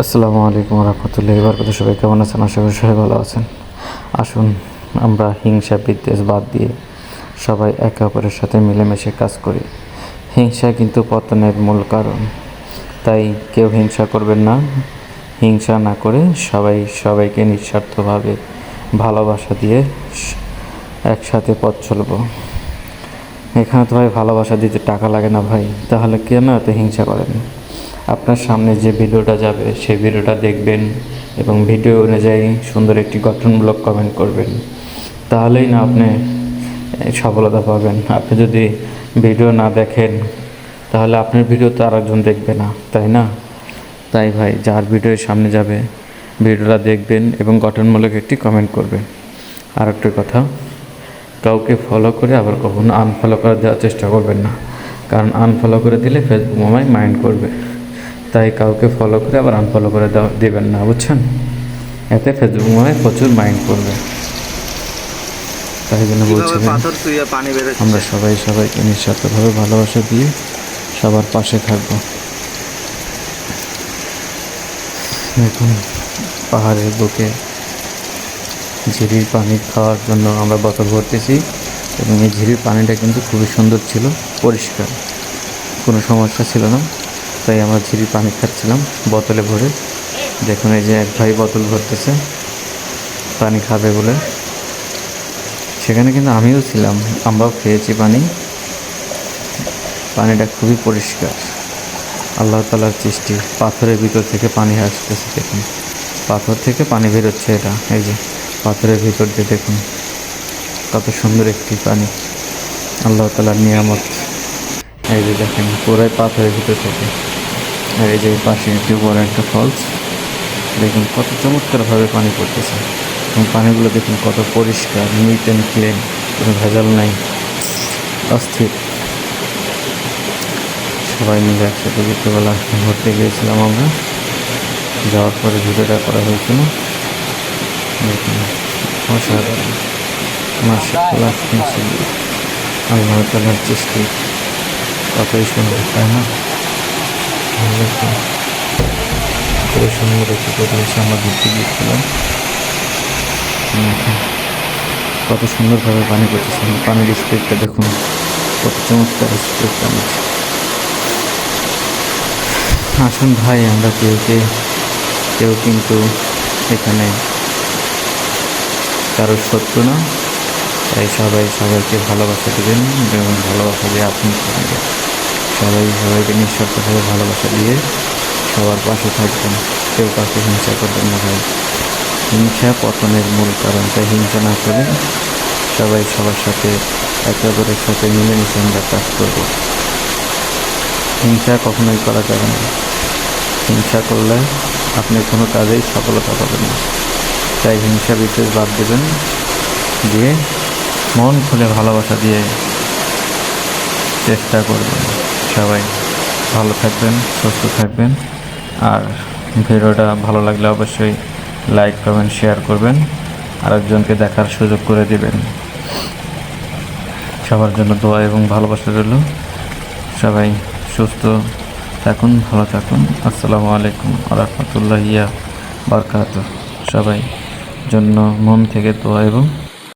আসসালামু আলাইকুম রহমতুল্লাহ এবার কথা সবাই কেমন আছেন? আশা করি সবাই ভালো আছেন। আসুন, আমরা হিংসা বিদ্বেষ বাদ দিয়ে সবাই একে অপরের সাথে মিলেমিশে কাজ করি। হিংসা কিন্তু পতনের মূল কারণ। তাই কেউ হিংসা করবেন না। হিংসা না করে সবাই সবাইকে নিঃস্বার্থভাবে ভালোবাসা দিয়ে একসাথে পথ চলবো। এখানে তো ভাই ভালোবাসা দিতে টাকা লাগে না ভাই। তাহলে কেন এত হিংসা করেন? আপনার সামনে যে ভিডিওটা যাবে, সেই ভিডিওটা দেখবেন এবং ভিডিও অনুযায়ী সুন্দর একটি গঠনমূলক কমেন্ট করবেন। তাহলেই না আপনি সফলতা পাবেন। আপনি যদি ভিডিও না দেখেন, তাহলে আপনার ভিডিও তো আরেকজন দেখবে না, তাই না? তাই ভাই, যার ভিডিও সামনে যাবে, ভিডিওটা দেখবেন এবং গঠনমূলক একটি কমেন্ট করবেন। আর একটা কথা, কাউকে ফলো করে আবার কখনো আনফলো করে দেওয়ার চেষ্টা করবেন না। কারণ আনফলো করে দিলে ফেসবুক মামাই মাইন্ড করবে। তাই কাউকে ফলো করে আবার আনফলো করে দেবেন না বুঝছেন? এতে ফেসবুক মামাই প্রচুর মাইন্ড করবে। তাই জন্য বলছি আমরা সবাই সবাইকে নিঃস্বার্থভাবে ভালোবাসা দিয়ে সবার পাশে থাকব। দেখুন পাহাড়ের বুকে ঝিরির পানি খাওয়ার জন্য আমরা বোতল ভরতেছি এবং এই ঝিরির পানিটা কিন্তু খুবই সুন্দর ছিল পরিষ্কার। কোনো সমস্যা ছিল না। তাই আমরা ঝিরির পানি খাচ্ছিলাম, বোতলে ভরে। দেখুন এই যে এক ভাই বোতল ভরতেছে, পানি খাবে বলে। সেখানে কিন্তু আমিও ছিলাম, আমরাও খেয়েছি পানি। পানিটা খুবই পরিষ্কার। আল্লাহ তালার সৃষ্টি, পাথরের ভিতর থেকে পানি আসতেছে, দেখুন। পাথর থেকে পানি বেরোচ্ছে এটা, এই যে পাথরের ভিতর দিয়ে দেখুন। কত সুন্দর একটি পানি। আল্লাহ তালার নিয়ামত। এই যে দেখেন, পুরাই পাথরের ভিতর থেকে। আর এই যে পাশে একটি বড় একটা ফলস দেখুন কত চমৎকারভাবে পানি পড়তেছে। এবং পানিগুলো দেখুন কত পরিষ্কার নিট অ্যান্ড ক্লিন কোনো ভেজাল নাই, অস্থির। সবাই মিলে একসাথে বিকেলবেলা ঘুরতে গিয়েছিলাম আমরা। যাওয়ার পরে ভিডিওটা করা হয়েছিল। দেখুন, অসাধারণ। মাসাল্লাহ আল্লাহ তালার চেষ্টি সুন্দর, তাই না? দেখুন সুন্দর একটি পরিবেশে আমরা ঘুরতে গিয়েছিলাম কত সুন্দরভাবে পানি পড়তেছে পানির স্পিডটা দেখুন। কত চমৎকার স্পিড পানি আসুন ভাই, আমরা কেউ কেউ কিন্তু এখানে কারোর শত্রু না। তাই সবাই সবাইকে ভালোবাসা দেবেন এবং ভালোবাসা দিয়ে আপনি সবাই, সবাইকে নিঃস্বার্থভাবে ভালোবাসা দিয়ে সবার পাশে থাকবেন। কেউ কাউকে হিংসা করবেন না ভাই। হিংসা পতনের মূল কারণ, তাই হিংসা না করে সবাই সবার সাথে একে অপরের সাথে মিলেমিশে আমরা কাজ করব। হিংসা কখনোই করা যাবে না। হিংসা করলে আপনি কোনো কাজেই সফলতা পাবেন না। তাই হিংসা বিশেষ বাদ দেবেন দিয়ে মন খুলে ভালোবাসা দিয়ে চেষ্টা করবেন। সবাই ভালো থাকবেন, সুস্থ থাকবেন। আর ভিডিওটা ভালো লাগলে অবশ্যই লাইক করবেন শেয়ার করবেন। আরেকজনকে দেখার সুযোগ করে দিবেন। সবার জন্য দোয়া এবং ভালোবাসা রইল। সবাই সুস্থ থাকুন, ভালো থাকুন। আসসালামু আলাইকুম রহমতুল্লাহ ইয়া বারকাত সবাই জন্য মন থেকে দোয়া এবং